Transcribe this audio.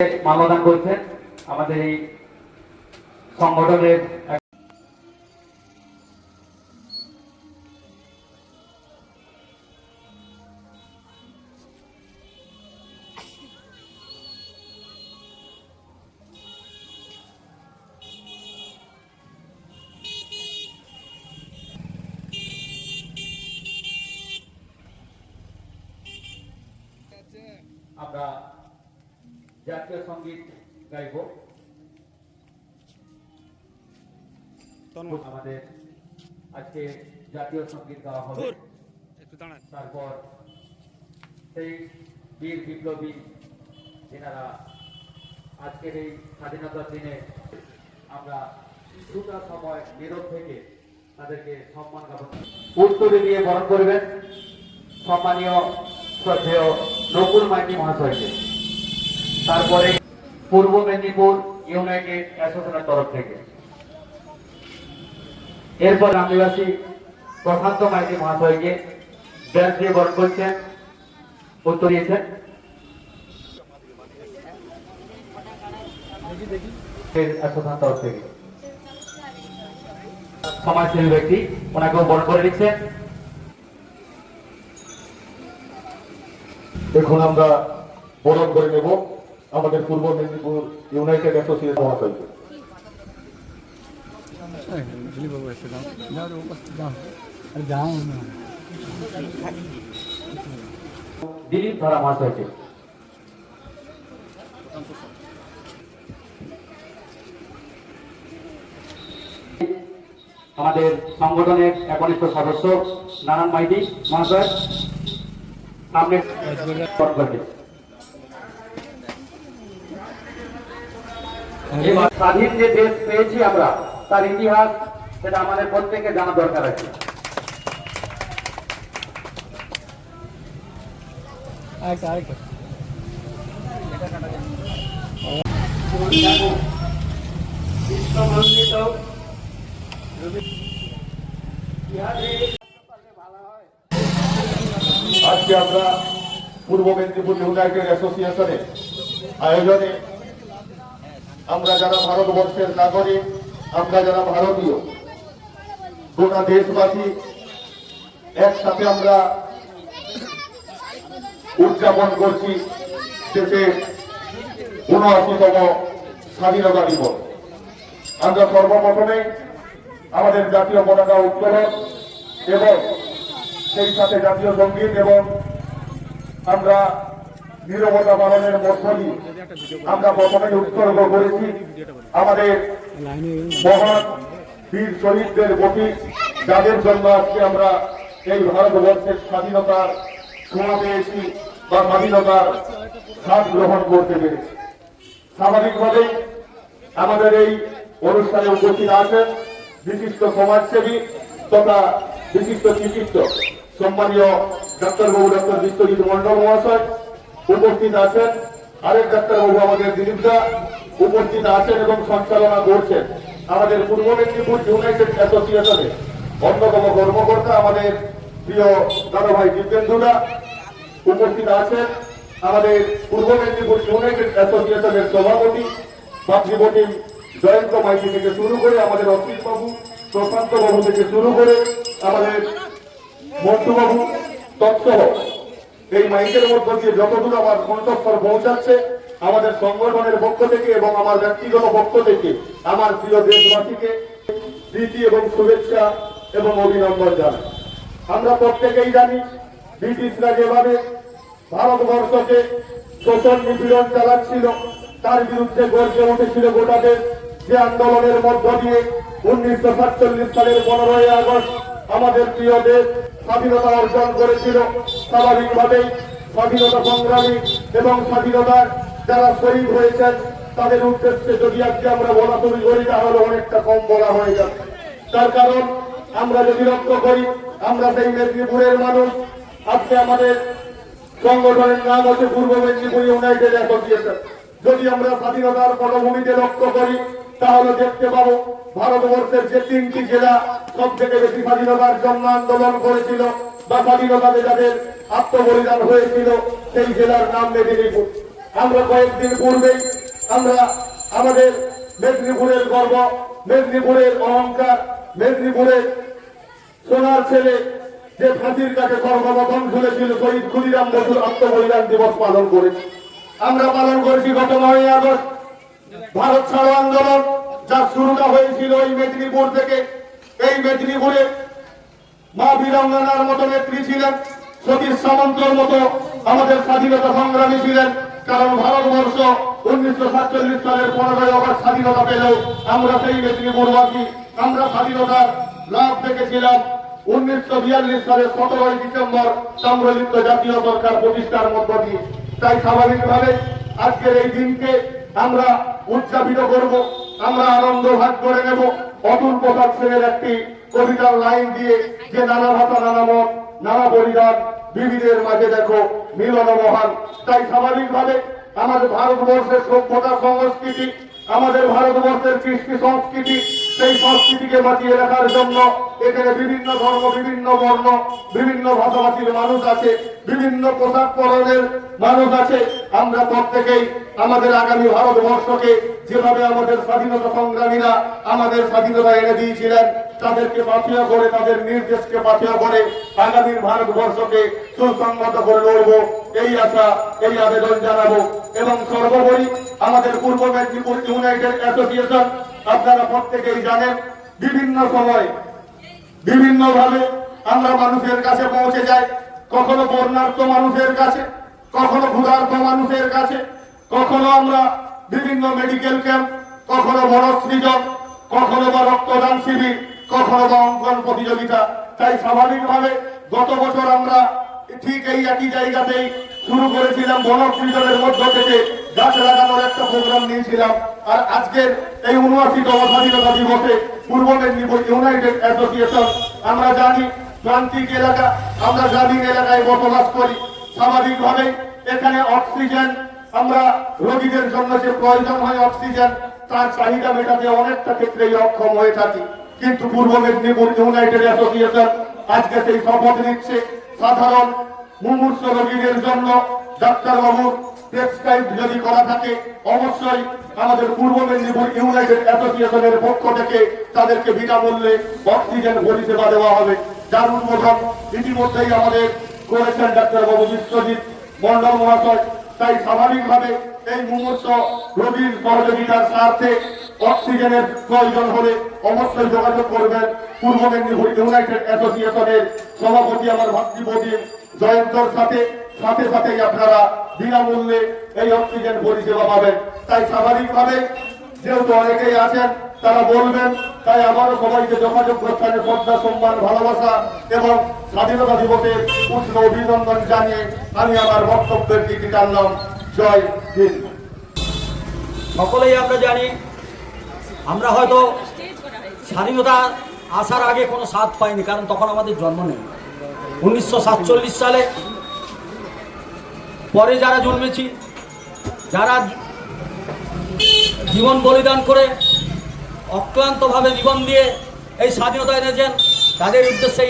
মাল্যদান করছেন আমাদের এই সংগঠনের আমরা জাতীয় সংগীত গাইব। আমাদের আজকে জাতীয় সংগীত গাওয়া হবে। তারপর সেই বীর বিপ্লবী যেনারা আজকের এই স্বাধীনতার দিনে আমরা কিছুটা সময় নীরব থেকে তাদেরকে সম্মান জ্ঞাপন উত্তরে দিয়ে বরণ করবেন। সম্মানীয় শ্রদ্ধেয় নকুল মাইতি মহাশয়কে। তারপরে পূর্ব মেদিনীপুর ইউনাইটেড অ্যাসোসিয়েশনের তরফ থেকে। এরপর আদিবাসী প্রশান্ত মাইতি মহাশয়কে ব্যাস দিয়ে করছেন, উত্তর দিয়েছেন। তরফ থেকে। সমাজসেবী ব্যক্তি, ওনাকেও বরণ করে দিচ্ছেন এখন আমরা বরণ করে নেব। আমাদের পূর্ব মেদিনীপুর ইউনাইটেড অ্যাসোসিয়েশন মহাশয়কে দিলীপ ধরা মহাশয়কে আমাদের সংগঠনের একনিষ্ঠ সদস্য নারায়ণ মাইতি মহাশয়, সামনে স্বাধীন যে দেশ পেয়েছি আমরা তার ইতিহাস সেটা আমাদের প্রত্যেকে জানা দরকার আছে। আজকে আমরা পূর্ব মেদিনীপুর ইউনাইটেড অ্যাসোসিয়েশনের আয়োজনে আমরা যারা ভারতবর্ষের নাগরিক, আমরা যারা ভারতীয়, গোটা দেশবাসী একসাথে আমরা উদযাপন করছি দেশের উনআশিতম স্বাধীনতা দিবস। আমরা সর্বপ্রথমে আমাদের জাতীয় পতাকা উত্তোলন এবং সেই সাথে জাতীয় সংগীত এবং আমরা নিরবতা পালনের মধ্য আমরা প্রথমে উৎসর্গ করেছি আমাদের মহান বীর শহীদদের প্রতি, যাদের জন্য আজকে আমরা এই ভারতবর্ষের স্বাধীনতার ছোঁয়া পেয়েছি বা স্বাধীনতার স্বাদ গ্রহণ করতে পেরেছি। স্বাভাবিকভাবেই আমাদের এই অনুষ্ঠানে উপস্থিত আছেন বিশিষ্ট সমাজসেবী তথা বিশিষ্ট চিকিৎসক, সম্মানীয় ডাক্তারবাবু ডক্টর বিশ্বজিৎ মন্ডল মহাশয় উপস্থিত আছেন আরেক ডাক্তারবাবু আমাদের দিলীপ দা। উপস্থিত আছেন এবং সঞ্চালনা করছেন আমাদের পূর্ব মেদিনীপুর ইউনাইটেড অ্যাসোসিয়েশনের অন্যতম কর্মকর্তা আমাদের প্রিয় দাদাভাই দিব্যেন্দুরা উপস্থিত আছেন আমাদের পূর্ব মেদিনীপুর ইউনাইটেড অ্যাসোসিয়েশনের সভাপতি মাতৃপতি জয়ন্ত মাইতি থেকে শুরু করে আমাদের অসিত বাবু, প্রশান্ত বাবু থেকে শুরু করে আমাদের মন্টু বাবু, তৎসহ এই মাইকের মধ্য দিয়ে যতদূর আমার কণ্ঠস্বর পৌঁছাচ্ছে, আমাদের সংগঠনের পক্ষ থেকে এবং আমার ব্যক্তিগত পক্ষ থেকে, আমার প্রিয় দেশবাসীকে প্রীতি এবং শুভেচ্ছা এবং অভিনন্দন জানাই। আমরা প্রত্যেকেই জানি, ব্রিটিশরা যেভাবে ভারতবর্ষকে শোষণ নিপীড়ন চালাচ্ছিল, তার বিরুদ্ধে গর্জে উঠেছিল গোটা দেশ। যে আন্দোলনের মধ্য দিয়ে উনিশশো সাতচল্লিশ সালের পনেরোই আগস্ট আমাদের প্রিয় দেশ স্বাধীনতা অর্জন করেছিল। স্বাভাবিকভাবেই স্বাধীনতা সংগ্রামী এবং স্বাধীনতার যারা শহীদ হয়েছেন, তাদের উদ্দেশ্যে যদি আজকে আমরা বলা শুরু করি, তাহলে অনেকটা কম বলা হয়ে যাবে। তার কারণ, আমরা যদি লক্ষ্য করি, আমরা সেই মেদিনীপুরের মানুষ। আজকে আমাদের সংগঠনের নাম হচ্ছে পূর্ব মেদিনীপুর ইউনাইটেড অ্যাসোসিয়েশন। যদি আমরা স্বাধীনতার পটভূমিতে লক্ষ্য করি তাহলে দেখতে পাবো ভারতবর্ষের যে তিনটি জেলা সব থেকে বেশি স্বাধীনতার জন্য আন্দোলন করেছিল বা স্বাধীনতাতে যাদের আত্মবলিদান হয়েছিল, সেই জেলার নাম মেদিনীপুর। আমরা কয়েকদিন পূর্বেই আমরা আমাদের মেদিনীপুরের গর্ব, মেদিনীপুরের অহংকার, মেদিনীপুরের সোনার ছেলে যে ফাঁসির কাছে কর্মবতন ঝুলেছিল, শহীদ ক্ষুদিরাম বসুর আত্মবলিদান দিবস পালন করেছি। আমরা পালন করেছি গত নয় আগস্ট। ভারত ছাড়ো আন্দোলন যার শুরুটা হয়েছিল এই মেদিনীপুর থেকে। এই মেদিনীপুরে মা বীরাঙ্গনার মতো নেত্রী ছিলেন, সতীশ সামন্তর মতো আমাদের স্বাধীনতা সংগ্রামী ছিলেন। কারণ ভারতবর্ষ উনিশশো সাতচল্লিশ সালের পনেরোই অগস্ট স্বাধীনতা পেলেও আমরা সেই মেদিনীপুরবাসী, আমরা স্বাধীনতার লাভ দেখেছিলাম। উনিশশো বিয়াল্লিশ সালের সতেরোই ডিসেম্বর সম্মিলিত জাতীয় সরকার প্রতিষ্ঠার মধ্য দিয়ে। তাই স্বাভাবিকভাবে আজকের এই দিনকে আমরা উদযাপিত করব, আমরা আনন্দ ভাগ করে নেব। অতুল প্রসাদ সেনের একটি কবিতার লাইন দিয়ে যে নানা ভাষা, নানা মত, নানা পরিধান বিবিধের মাঝে দেখো মিলন মহান। তাই স্বাভাবিকভাবে আমাদের ভারতবর্ষের সভ্যতা, সংস্কৃতি, আমাদের ভারতবর্ষের কৃষ্টি সংস্কৃতি, সেই সংস্কৃতিকে বাঁচিয়ে রাখার জন্য এখানে বিভিন্ন ধর্ম, বিভিন্ন বর্ণ, বিভিন্ন ভাষাভাষীর মানুষ আছে, বিভিন্ন পোশাক পরনের মানুষ আছে। আমরা প্রত্যেকেই আমাদের আগামী ভারতবর্ষকে যেভাবে আমাদের স্বাধীনতা সংগ্রামীরা আমাদের স্বাধীনতা এনে দিয়েছিলেন, তাদেরকে বাঁচিয়ে করে, তাদের নির্দেশকে বাঁচিয়ে করে আগামীর ভারতবর্ষকে সুসংগত করে লড়বো এই আশা, এই আবেদন জানাব। এবং সর্বোপরি আমাদের পূর্ব মেদিনীপুর ইউনাইটেড অ্যাসোসিয়েশন, আপনারা প্রত্যেকেই জানেন, বিভিন্ন সময় বিভিন্ন ভাবে আমরা মানুষের কাছে পৌঁছে যাই। কখনো বর্ণার্থ মানুষের কাছে, কখনো ক্ষুধার্ত মানুষের কাছে, কখনো আমরা বিভিন্ন মেডিকেল ক্যাম্প কখনো বড় সৃজন, কখনো বা রক্তদান শিবির, কখনো বা অঙ্কন প্রতিযোগিতা। তাই স্বাভাবিকভাবে গত বছর আমরা ঠিক এই একই জায়গাতেই শুরু করেছিলাম, বড় বনসৃজনের মধ্য থেকে গাছ লাগানোর একটা প্রোগ্রাম নিয়েছিলাম। আর আজকের এই উনআশিতম স্বাধীনতা দিবসে পূর্ব মেদিনীপুর ইউনাইটেড অ্যাসোসিয়েশন। আমরা জানি প্রান্তিক এলাকা, আমরা গ্রামীণ এলাকায় বসবাস করি। স্বাভাবিকভাবে এখানে অক্সিজেন, আমরা রোগীদের জন্য যে প্রয়োজন হয় অক্সিজেন, তার চাহিদা মেটাতে অনেকটা ক্ষেত্রেই অক্ষম হয়ে থাকি। কিন্তু পূর্ব মেদিনীপুর ইউনাইটেড অ্যাসোসিয়েশন আজকে সেই শপথ নিচ্ছে। সাধারণ মুমূর্ষ রোগীদের জন্য ডাক্তারবাবুর প্রেসক্রাইব যদি করা থাকে, অবশ্যই আমাদের পূর্ব মেদিনীপুর ইউনাইটেড অ্যাসোসিয়েশনের পক্ষ থেকে তাদেরকে বিনা বিনামূল্যে অক্সিজেন পরিষেবা দেওয়া হবে। যার উদ্বোধন ইতিমধ্যেই আমাদের করেছেন ডাক্তারবাবু বিশ্বজিৎ মন্ডল মহাশয়। তাই স্বাভাবিকভাবে এই মুমূর্ষ রোগীর সহযোগিতার স্বার্থে অক্সিজেনের প্রয়োজন হলে অবশ্যই যোগাযোগ করবেন পূর্ব মেদিনীপুর ইউনাইটেড অ্যাসোসিয়েশনের সভাপতি আমার ভাতৃপতি জয়ন্তর সাথে। সাথে সাথেই আপনারা বিনামূল্যে এই অক্সিজেন পরিষেবা পাবেন। তাই স্বাভাবিকভাবে যেহেতু অনেকেই আছেন, তারা বলবেন, তাই আমারও সবাইকে যোগাযোগ প্রস্থানে শ্রদ্ধা সম্মান, ভালোবাসা এবং স্বাধীনতা দিবসের উষ্ণ অভিনন্দন জানিয়ে আমি আমার বক্তব্যের দিকে টানলাম জয় হিন্দ। সকলেই আমরা জানি, আমরা হয়তো স্বাধীনতা আসার আগে কোনো স্বাদ পাইনি, কারণ তখন আমাদের জন্ম নেই। উনিশশো সাতচল্লিশ সালে পরে যারা জন্মেছি, যারা জীবন বলিদান করে অক্লান্তভাবে জীবন দিয়ে এই স্বাধীনতা এনেছেন, তাদের উদ্দেশ্যে